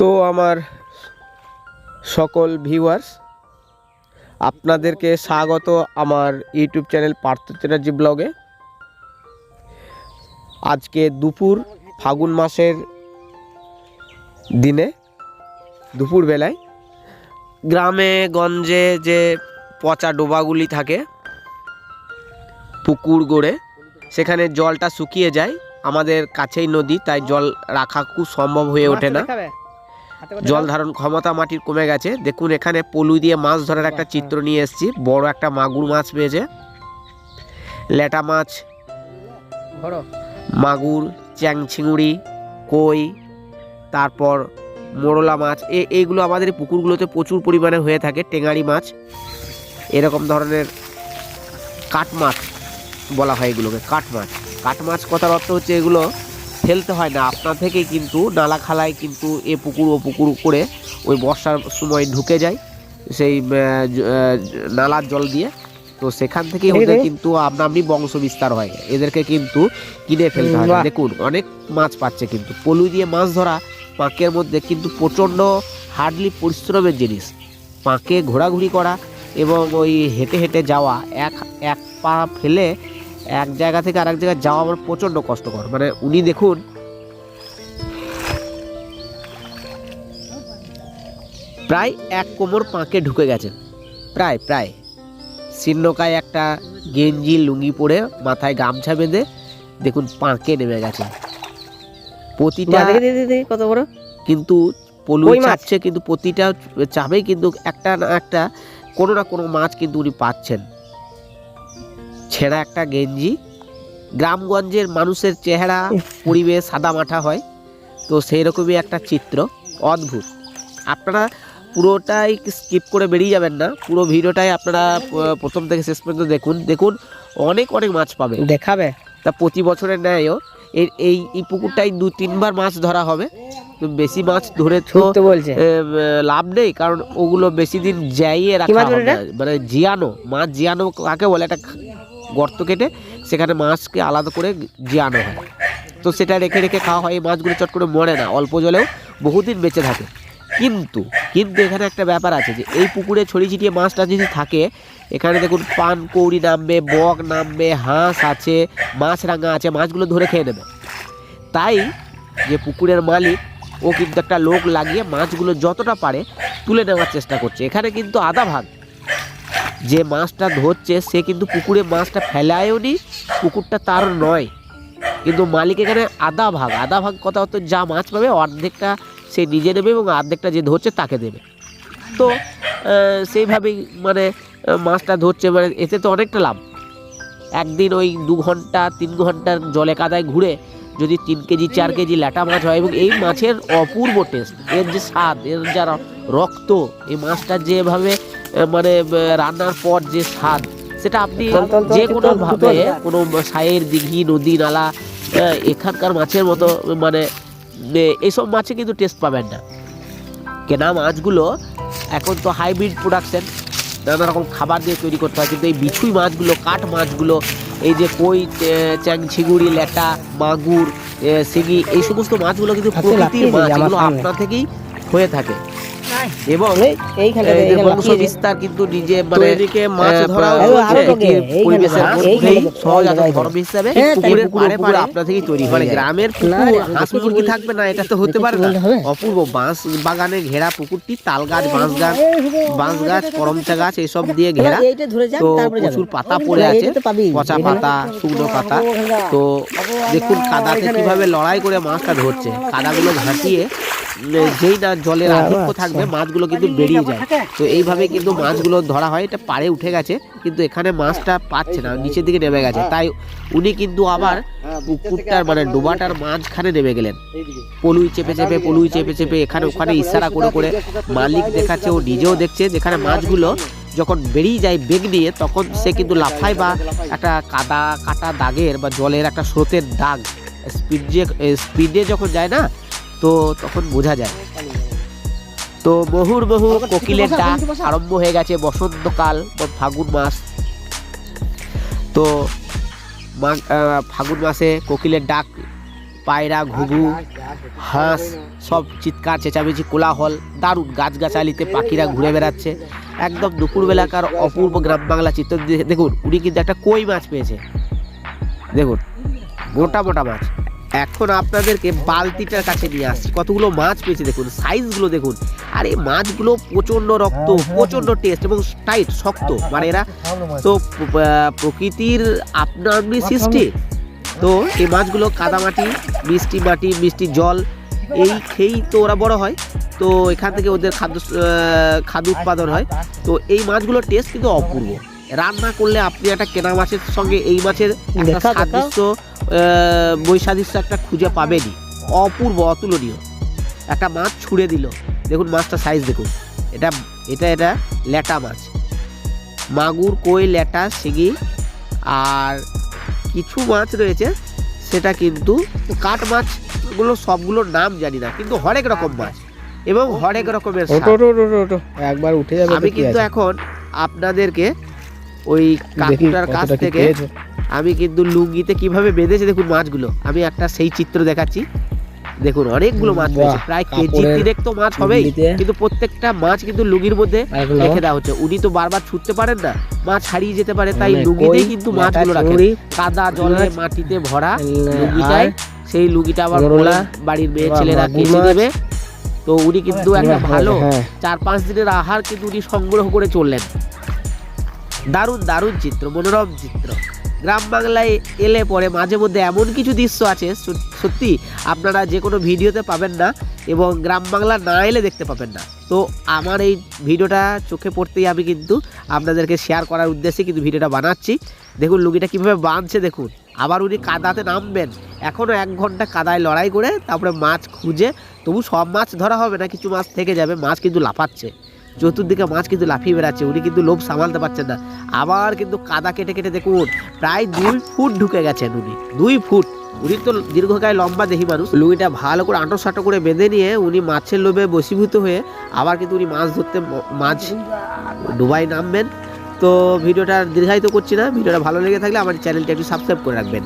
তো আমার সকল ভিউয়ার্স আপনাদেরকে স্বাগত আমার ইউটিউব চ্যানেল পার্থ চ্যাটার্জি ব্লগে আজকে দুপুর ফাগুন মাসের দিনে, দুপুর বেলায়, গ্রামে গঞ্জে যে পচা ডোবাগুলি থাকে, পুকুর গড়ে, সেখানে জলটা শুকিয়ে যায়। আমাদের কাছেই নদী, তাই জল রাখা খুব সম্ভব হয়ে ওঠে না। জল ধারণ ক্ষমতা মাটির কমে গেছে। দেখুন এখানে পলু দিয়ে মাছ ধরার একটা চিত্র নিয়ে এসেছি। বড় একটা মাগুর মাছ পেয়েছে। ল্যাটা মাছ মাগুর চ্যাং চিংড়ি কই তারপর মোরলা মাছ। এ এইগুলো আমাদের পুকুরগুলোতে প্রচুর পরিমাণে হয়ে থাকে টেঙারি মাছ। এরকম ধরনের কাঠ মাছ বলা হয় এগুলোকে কাঠ মাছ। কাঠ মাছ কথার অর্থ হচ্ছে এগুলো ফেলতে হয় না। আপনার থেকে কিন্তু নালা খালায় কিন্তু এ পুকুর ও পুকুর করে ওই বর্ষার সময় ঢুকে যায় সেই নালার জল দিয়ে। তো সেখান থেকে ওদের। কিন্তু আপনাআপনি বংশ বিস্তার হয়। এদেরকে কিন্তু কিনে ফেলতে হয়। দেখুন অনেক মাছ পাচ্ছে কিন্তু। পলু দিয়ে মাছ ধরা পাঁকের মধ্যে কিন্তু প্রচণ্ড হার্ডলি পরিশ্রমের জিনিস। পাঁকে ঘোরাঘুরি করা এবং ওই হেঁটে হেঁটে যাওয়া এক এক পা ফেলে এক জায়গা থেকে আরেক জায়গায় যাওয়া আমার প্রচণ্ড কষ্টকর। মানে উনি দেখুন প্রায় এক কোমর পাঁকে ঢুকে গেছেন। প্রায় প্রায়। শীর্ণকায় একটা গেঞ্জি লুঙ্গি পরে মাথায় গামছা বেঁধে দেখুন পাঁকে নেমে গেছে প্রতিটা কত বড়? কিন্তু পলু চাপছে কিন্তু প্রতিটা চাপেই কিন্তু একটা না একটা কোনো না কোনো মাছ কিন্তু উনি পাচ্ছেন। ছেঁড়া একটা গেঞ্জি। গ্রামগঞ্জের মানুষের চেহারা পরিবেশ সাদা মাঠা হয়। তো সেই রকমই একটা চিত্র অদ্ভুত। আপনারা পুরোটাই স্কিপ করে বেরিয়ে যাবেন না। পুরো ভিডিওটাই আপনারা প্রথম থেকে শেষ পর্যন্ত দেখুন। দেখুন অনেক অনেক মাছ পাবে। দেখাবে? তা প্রতি বছরের ন্যায়ও এই এই এই পুকুরটাই দু তিনবার মাছ ধরা হবে। তো বেশি মাছ ধরে তো বলছে। লাভ নেই কারণ ওগুলো বেশি দিন যাইয়ে রাখা। মানে জিয়ানো মাছ জিয়ানো কাকে বলে? একটা গর্ত কেটে সেখানে মাছকে আলাদা করে জিয়ানো হয়। তো সেটা রেখে রেখে খাওয়া হয়, এই মাছগুলো চট করে মরে না, অল্প জলেও বহুদিন বেঁচে থাকে। কিন্তু কিন্তু এখানে একটা ব্যাপার আছে যে, এই পুকুরে ছড়িয়ে ছিটিয়ে মাছটা যদি থাকে, এখানে দেখুন পান, কৌড়ি নামবে বক নামবে, হাঁস আছে, মাছ রাঙা আছে, মাছগুলো ধরে খেয়ে নেবে। তাই যে পুকুরের মালিক, ও কিন্তু একটা লোক লাগিয়ে মাছগুলো যতটা পারে তুলে নেওয়ার চেষ্টা করছে। এখানে কিন্তু আধা ভাগ যে মাছটা ধরছে, সে কিন্তু পুকুরে মাছটা ফেলায়ও নি, পুকুরটা তার নয়। কিন্তু মালিক এখানে আধা ভাগ আধা ভাগ কথা হতো যা মাছ পাবে, অর্ধেকটা সে নিজে নেবে এবং অর্ধেকটা যে ধরছে তাকে দেবে। তো সেইভাবেই মানে মাছটা ধরছে মানে এতে তো অনেকটা লাভ। একদিন ওই দু ঘণ্টা, তিন ঘণ্টার জলে কাদায় ঘুরে যদি তিন কেজি চার কেজি ল্যাটা মাছ হয় এবং এই মাছের অপূর্ব টেস্ট এর যে স্বাদ এর যা রক্ত এই মাছটা যেভাবে মানে রান্নার পর যে স্বাদ সেটা আপনি যে চল, কোনো চল, ভাবে কোনো সায়ের দিঘি নদী নালা এখানকার মাছের মতো মানে এইসব মাছে কিন্তু টেস্ট পাবেন না। কেনা মাছগুলো এখন তো হাইব্রিড প্রোডাকশন নানা রকম খাবার দিয়ে তৈরি করতে হয় কিন্তু এই বিছুই মাছগুলো কাঠ মাছগুলো এই যে কই চ্যাংছিগুড়ি চ্যাং ছিগুড়ি ল্যাটা মাগুর সিগি এই সমস্ত মাছগুলো কিন্তু প্রকৃতির মাছ এগুলো সামনে। থেকেই হয়ে থাকে এবং এই- এইখানে এই যে এইখানে বংশ লাফিয়ে দিয়েছে। বিস্তার কিন্তু নিজে মানে এদিকে মাছ এইখানে পরিবেশের মধ্যেই সহজ ধর্ম হিসাবে হ্যাঁ, পুকুরের পাড়ে পাড়ে আপনা থেকেই তৈরি মানে হয় গ্রামের পুকুর হাঁস মুরগি থাকবে না এটা তো হতে পারে না। অপূর্ব বাঁশ বাগানে ঘেরা পুকুরটি তাল গাছ বাঁশ গাছ বাঁশ গাছ করমচা গাছ এসব দিয়ে ঘেরা। ধরে তো প্রচুর পাতা পড়ে আছে। পচা পাতা শুকনো পাতা। তো দেখুন কাদাতে কীভাবে লড়াই করে মাছটা ধরছে। কাদাগুলো ঝাঁটিয়ে উম, যেই না জলের আধিক্য থাকবে মাছগুলো কিন্তু বেরিয়ে যায়। তো এইভাবে কিন্তু মাছগুলো ধরা হয় এটা পাড়ে উঠে গেছে কিন্তু এখানে মাছটা পাচ্ছে না নিচের দিকে নেমে গেছে। তাই উনি কিন্তু আবার পুকুরটার মানে ডোবাটার মাঝখানে নেমে গেলেন। পলুই চেপে চেপে পলুই চেপে চেপে এখানে ওখানে ইশারা করে করে মালিক দেখাচ্ছে ও নিজেও দেখছে যেখানে মাছগুলো যখন বেরিয়ে যায় বেগ নিয়ে তখন সে কিন্তু লাফায় বা একটা কাদা কাটা দাগের বা জলের একটা স্রোতের দাগ স্পিড যে স্পিডে যখন যায় না তো তখন বোঝা যায়। তো বহুর বহু কোকিলের ডাক আরম্ভ হয়ে গেছে বসন্তকাল ফাগুন মাস। তো ফাগুন মাসে কোকিলের ডাক পায়রা ঘুঘু হাঁস সব চিৎকার চেঁচামেচি কোলাহল দারুণ গাছগাছালিতে পাখিরা ঘুরে বেড়াচ্ছে। একদম দুপুরবেলাকার অপূর্ব গ্রাম বাংলা চিত্র দেখুন উনি কিন্তু একটা কই মাছ পেয়েছে। দেখুন মোটা মোটা মাছ। এখন আপনাদেরকে বালতিটার কাছে নিয়ে আসছি। কতগুলো মাছ পেয়েছে দেখুন সাইজগুলো দেখুন। আর এই মাছগুলো প্রচণ্ড রক্ত প্রচণ্ড টেস্ট এবং টাইট শক্ত। মানে এরা তো প্রকৃতির আপনা আপনি সৃষ্টি। তো এই মাছগুলো কাদামাটি মিষ্টি মাটি মিষ্টি জল এই খেয়েই তো ওরা বড় হয়। তো এখান থেকে ওদের খাদ্য খাদ্য উৎপাদন হয়। তো এই মাছগুলোর টেস্ট কিন্তু অপূর্ব। রান্না করলে আপনি একটা কেনা মাছের সঙ্গে এই মাছের একটা। সাদৃশ্য আহ, বৈসাদৃশ্য একটা খুঁজে পাবেনই অপূর্ব অতুলনীয়। একটা মাছ ছুঁড়ে দিল। দেখুন মাছটা সাইজ দেখুন। এটা এটা এটা ল্যাটা মাছ। মাগুর কই ল্যাটা শিঙি আর কিছু মাছ রয়েছে সেটা কিন্তু কাঠ মাছগুলো সবগুলোর নাম জানি না কিন্তু হরেক রকম মাছ এবং হরেক রকমের একবার উঠে যাবে আমি কিন্তু এখন আপনাদেরকে ওই কাকুটার কাছ থেকে আমি কিন্তু লুঙ্গিতে কীভাবে বেঁধেছে দেখুন মাছগুলো। আমি একটা সেই চিত্র দেখাচ্ছি। দেখুন অনেকগুলো মাছ রয়েছে। প্রায় কেজি তিনেক তো মাছ হবেই। কিন্তু প্রত্যেকটা মাছ কিন্তু লুঙ্গির মধ্যে রেখে দেওয়া হচ্ছে। উনি তো বারবার ছুটতে পারেন না। মাছ হারিয়ে যেতে পারে তাই লুঙ্গিতেই কিন্তু মাছগুলো রাখেন। কাদা জলে মাটিতে ভরা লুঙ্গিটায়। সেই লুঙ্গিটা আবার বলে বাড়ির মেয়ে ছেলেরা মাগুর দেবে। তো উনি কিন্তু একটা ভালো হ্যাঁ। চার পাঁচ দিনের আহার কিন্তু উনি সংগ্রহ করে চললেন। দারুণ দারুণ চিত্র মনোরম চিত্র। গ্রাম বাংলায় এলে পরে মাঝে মধ্যে এমন কিছু দৃশ্য আছে সত- সত্যি আপনারা যে কোনো ভিডিওতে পাবেন না এবং গ্রাম বাংলা না এলে দেখতে পাবেন না। তো আমার এই ভিডিওটা চোখে পড়তেই আমি কিন্তু আপনাদেরকে শেয়ার করার উদ্দেশ্যে কিন্তু ভিডিওটা বানাচ্ছি। দেখুন লুঙ্গিটা কীভাবে বাঁধছে দেখুন। আবার উনি কাদাতে নামবেন। এখনও এক ঘণ্টা কাদায় লড়াই করে তারপরে মাছ খুঁজে, তবু সব মাছ ধরা হবে না, কিছু মাছ থেকে যাবে, মাছ কিন্তু লাফাচ্ছে। চতুর্দিকে মাছ কিন্তু লাফিয়ে বেড়াচ্ছে, উনি কিন্তু লোভ সামালতে পারছেন না। আবার কিন্তু কাদা কেটে কেটে দেখুন, প্রায় দুই ফুট ঢুকে গেছেন উনি, দুই ফুট। উনি তো দীর্ঘকায় লম্বা দেহি মানুষ। লুঙ্গিটা ভালো করে আঁটো সাঁটো করে বেঁধে নিয়ে উনি মাছের লোভে বসীভূত হয়ে আবার কিন্তু উনি মাছ ধরতে মাছ ডুবাই নামবেন। তো ভিডিওটা দীর্ঘায়িত করছি না, ভিডিওটা ভালো লেগে থাকলে আমার চ্যানেলটা একটু সাবস্ক্রাইব করে রাখবেন।